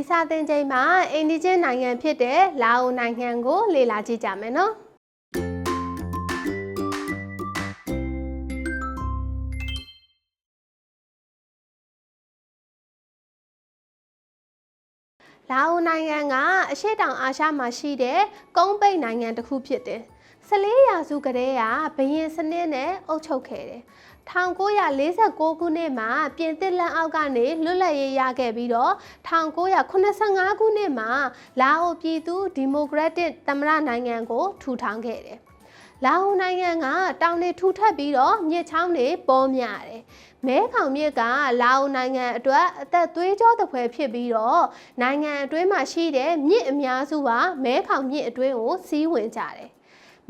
ဒီစာသင်ချိန်မှာအိန္ဒိချင်းနိုင်ငံဖြစ်တဲ့လာအိုနိုင်ငံကို လေ့လာကြည့်ကြမယ်နော်လာအိုနိုင်ငံကအရှေ့တောင်အာရှမှာရှိတဲ့ကုန်းပိတ်နိုင်ငံတစ်ခုဖြစ်တယ်။ 14ရာစုကတည်းကဘရင်စနစ်နဲ့အုပ်ချုပ်ခဲ့တယ်။1946ခုနှစ်မှာပြင်သစ်လက်အောက်ကနေလွတ်လပ်ရေးရခဲ့ပြီးတော့1985ခုနှစ်မှာလာအိုပြည်သူဒီမိုကရက်တစ်သမ္မတနိုင်ငံကိုထူထောင်ခဲ့တယ်။လာအိုနိုင်ငံကတောင်တွေထူထပ်ပြီးတော့မြစ်ချောင်းတွေပေါ်များတယ်။မဲခေါင်မြစ်ကလာအိုနိုင်ငံအတွက်အသက်သွေးကြောသဖွယ်ဖြစ်ပြီးတော့နိုင်ငံအတွင်းမှာရှိတဲ့မြစ်အများစုကမဲခေါင်မြစ်အတွင်းကိုစီးဝင်ကြတယ်။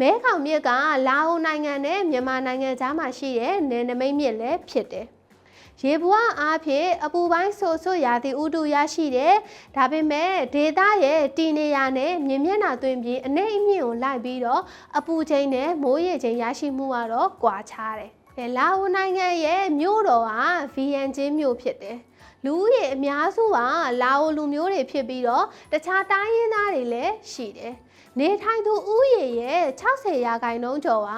မဲခေါင်မြစ်ကလာအိုနိုင်ငံနဲ့မြန်မာနိုင်ငံကြားမှာရှိတဲ့နယ်နိမိတ်မြစ်လည်းဖြစ်တယ်။ရေဘွားအားဖြင့်အပူပိုင်းဆိုဆွရာသီဥတုရရှိတယ်။ဒါပေမဲ့ဒေသရဲ့တည်နေရနဲ့မြင်မျက်နှာသွင်းပြီးအနေအမြင့်ကိုလိုက်ပြီးတော့အပူချိန်နဲ့မိုးရေချိန်ရရှိမှုကတော့ကွာခြားတယ်။အဲလာအိုနိုင်ငံရဲ့မြို့တော်ကဗီယန်ချင်းမြို့ဖြစ်တယ်။လူဦးရေအများစုကလာအိုလူမျိုးတွေဖြစ်ပြီးတော့တခြားတိုင်းရင်းသားတွေလည်းရှိတယ်။ နေထိုင်သူဦးရေရဲ့60ရာခိုင်နှုန်းကျော်က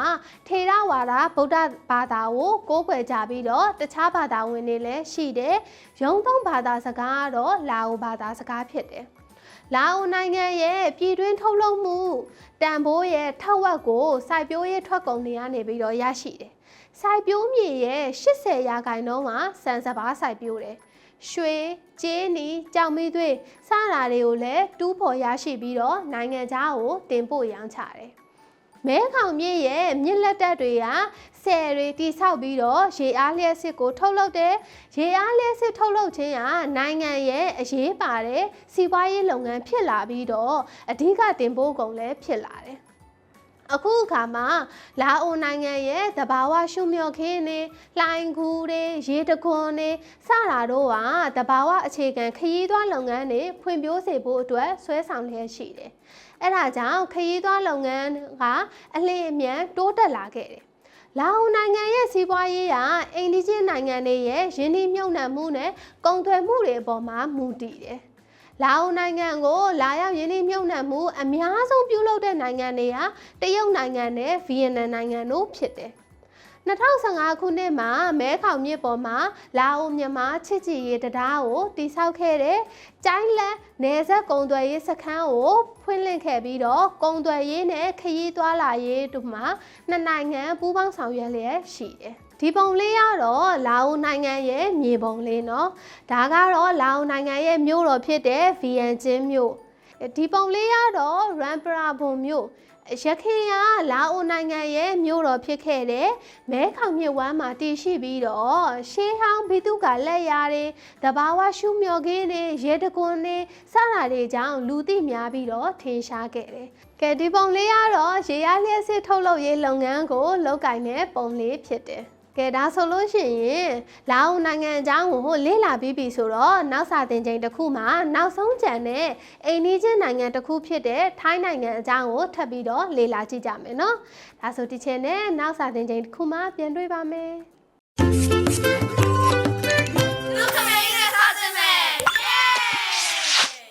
ထေရဝါဒဗုဒ္ဓဘာသာကိုကိုးကွယ်ကြပြီးတော့တခြားဘာသာဝင်တွေလည်းရှိတယ်။ရုံသုံးဘာသာစကားကတော့လာအိုဘာသာစကားဖြစ်တယ်။လာအိုနိုင်ငံရဲ့ပြည်တွင်းထုတ်လုပ်မှုတန်ဖိုးရဲ့ထက်ဝက်ကိုစိုက်ပျိုးရေးထွက်ကုန်တွေကနေပြီးတော့ရရှိတယ်။ စိုက်ပျိုးမြေရဲ့80ရာခိုင်နှုန်းကစံစပါးစိုက်ပျိုးတယ်။ရွှေကျေးနီကြောင်မီးသွေးစတာတွေကိုလည်းတူးဖော်ရရှိပြီးတော့နိုင်ငံခြားကိုတင်ပို့ရောင်းချတယ်။မဲခေါင်မြစ်ရဲ့မြစ်လက်တက်တွေကဆယ်တွေတိဆောက်ပြီးတော့ရေအားလျှက်စစ်ကိုထုတ်လုပ်တယ်။ရေအားလျှက်စစ်ထုတ်လုပ်ခြင်းကနိုင်ငံရဲ့အရေးပါတဲ့စီးပွားရေးလုပ်ငန်းဖြစ်လာပြီးတော့အဓိကတင်ပို့ကုန်လည်းဖြစ်လာတယ်။ အခုအခါမှာလာအိုနိုင်ငံရဲ့သဘာဝရှုမြော့ခင်းနေလှိုင်ကူတွေရေတခွန်တွေစတာတို့ကသဘာဝအခြေခံခရီးသွားလုပ်ငန်းတွေဖွံ့ဖြိုးစေဖို့အတွက်ဆွဲဆောင်လျက်ရှိတယ်။အဲဒါကြောင့်ခရီးသွားလုပ်ငန်းကအလင်းအမြန်တိုးတက်လာခဲ့တယ်။လာအိုနိုင်ငံရဲ့စီးပွားရေးကအိန္ဒိချင်းနိုင်ငံတွေရဲ့ရင်းနှီးမြှုပ်နှံမှုနဲ့ကုန်သွယ်မှုတွေအပေါ်မှာမူတည်တယ်။ လာအိုနိုင်ငံကိုလာရောက်ရင်းနှီးမြှုပ်နှံမှုအများဆုံးပြုလုပ်တဲ့နိုင်ငံတွေဟာတရုတ်နိုင်ငံနဲ့ဗီယက်နမ်နိုင်ငံတို့ဖြစ်တယ်2015ခုနှစ်မှာမဲခေါင်မြစ်ပေါ်မှာလာအိုမြန်မာချစ်ကြည်ရေးတရားကိုတိစောက်ခဲ့တဲ့ကျိုင်းလက်နယ်စပ်ကုံသွယ်ရေးစခန်းကိုဖွင့်လှစ်ခဲ့ပြီးတော့ကုံသွယ်ရေးနဲ့ခရီးသွားလာရေးတို့မှာနှစ်နိုင်ငံပူးပေါင်းဆောင်ရွက်လျက်ရှိတယ်။ ဒီပုံလေးကတော့လာအိုနိုင်ငံရဲ့မြေပုံလေးเนาะဒါကတော့လာအိုနိုင်ငံရဲ့မြို့တော်ဖြစ်တဲ့ဗီယန်ကျင်းမြို့ဒီပုံလေးကတော့ရမ်ပရာဘွန်မြို့ရခင်ကလာအိုနိုင်ငံရဲ့မြို့တော်ဖြစ်ခဲ့တဲ့မဲခေါင်မြစ်ဝမ်းမှာတည်ရှိပြီးတော့ရှေးဟောင်းဘိတုကလက်ရာတွေတဘာဝရှုမြော်ခင်းတွေရဲတကွန်းတွေစတာတွေကြောင့်လူသိများပြီးတော့ထင်ရှားခဲ့တယ်။ကဲဒီပုံလေးကတော့ရေရလျှက်စစ်ထုတ်လုပ်ရေးလုပ်ငန်းကိုလုပ်ကင်တဲ့ပုံလေးဖြစ်တယ်။ ကဲဒါဆိုလို့ရှိရင်လာအိုနိုင်ငံအကြောင်းကိုလေ့လာပြီးပြီဆိုတော့နောက်စာသင်ချိန်တစ်ခုမှာနောက်ဆုံးကြံတဲ့အိန္ဒိချင်းနိုင်ငံတစ်ခုဖြစ်တဲ့ထိုင်းနိုင်ငံအကြောင်းကိုထပ်ပြီးတော့လေ့လာကြည့်ကြမယ်နော်ဒါဆိုဒီချိန်နဲ့နောက်စာသင်ချိန်တစ်ခုမှာပြန်တွေ့ပါမယ်